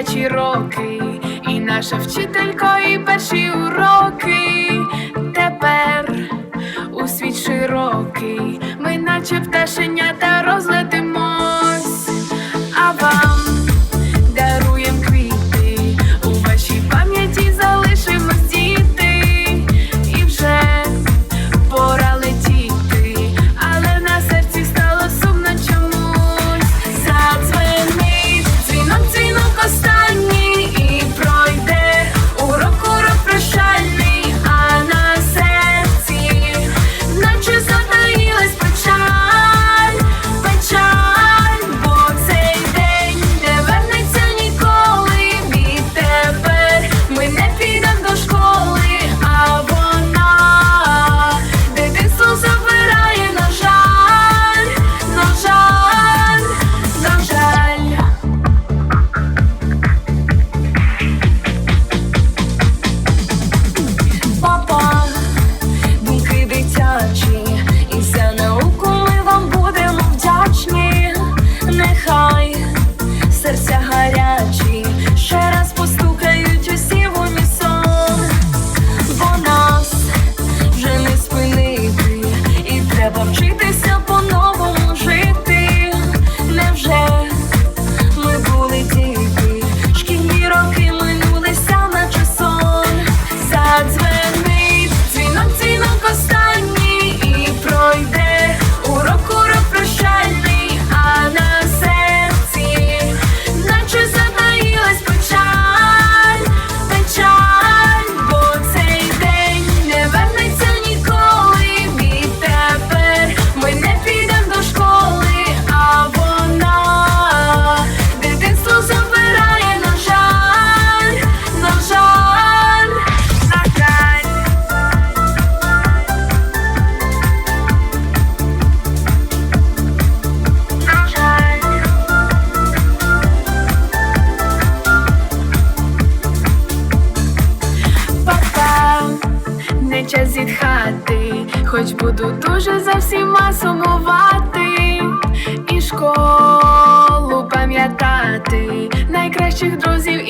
дитячі роки, і наша вчителька, і перші уроки. Тепер у світ широкий, ми наче пташенята розлети. час зітхати, хоч буду дуже за всіма сумувати, і школу пам'ятати найкращих друзів.